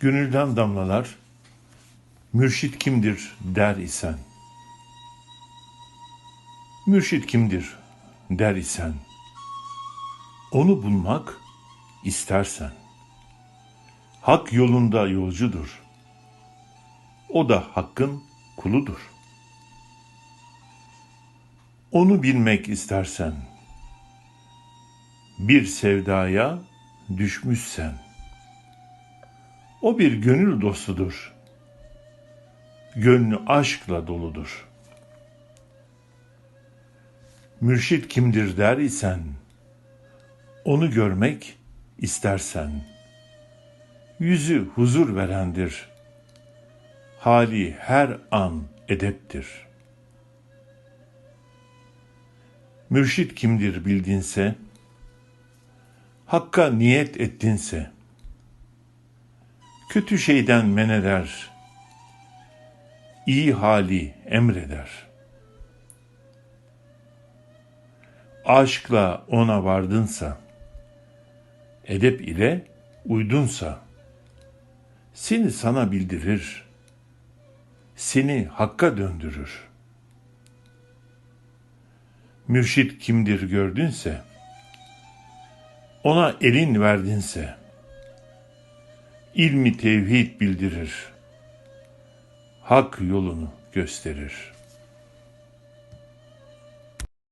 Gönülden damlalar, mürşit kimdir der isen. Mürşit kimdir der isen. Onu bulmak istersen. Hak yolunda yolcudur. O da hakkın kuludur. Onu bilmek istersen, bir sevdaya düşmüşsen, o bir gönül dostudur. Gönlü aşkla doludur. Mürşit kimdir der isen, onu görmek istersen, yüzü huzur verendir. Hali her an edeptir. Mürşit kimdir bildinse, Hakka niyet ettinse, kötü şeyden men eder, iyi hali emreder. Aşkla ona vardınsa, edep ile uydunsa, seni sana bildirir, seni hakka döndürür. Mürşit kimdir gördünse, ona elin verdinse, ilmi tevhid bildirir, hak yolunu gösterir.